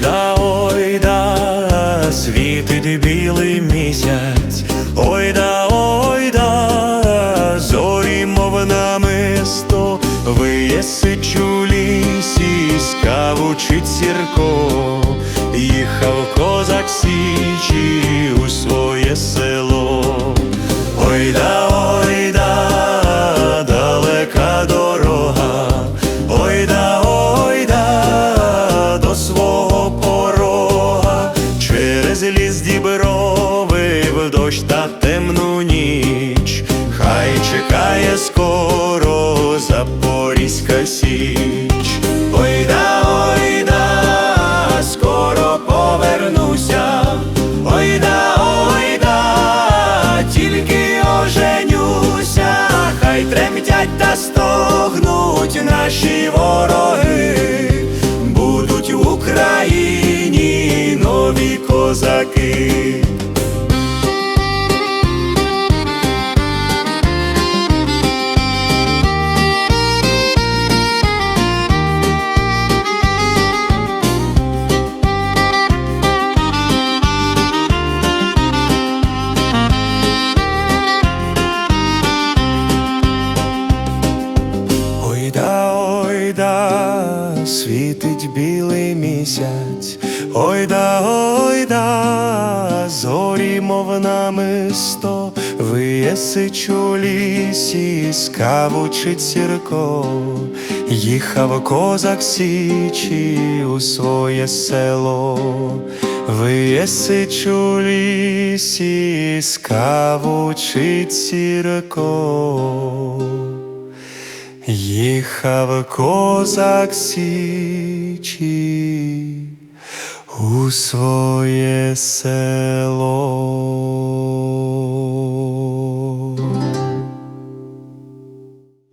да, ой да, світить білий місяць, Ой, да, зорі, мов намисто, виє сичу лісі, скавучить сірко, їхав. Темну ніч, хай чекає скоро Запорізька січ. Ой да, ой да, скоро повернуся, ой да, ой да, тільки оженюся, хай тремтять та стогнуть наші вороги, будуть в Україні нові козаки. Світить білий місяць, ой да, ой да, зорі, мов намисто, виєсич у лісі, скавучить сірко, їхав козак січі у своє село, виєсич у лісі, скавучить сірко. Їхав козак січі у своє село.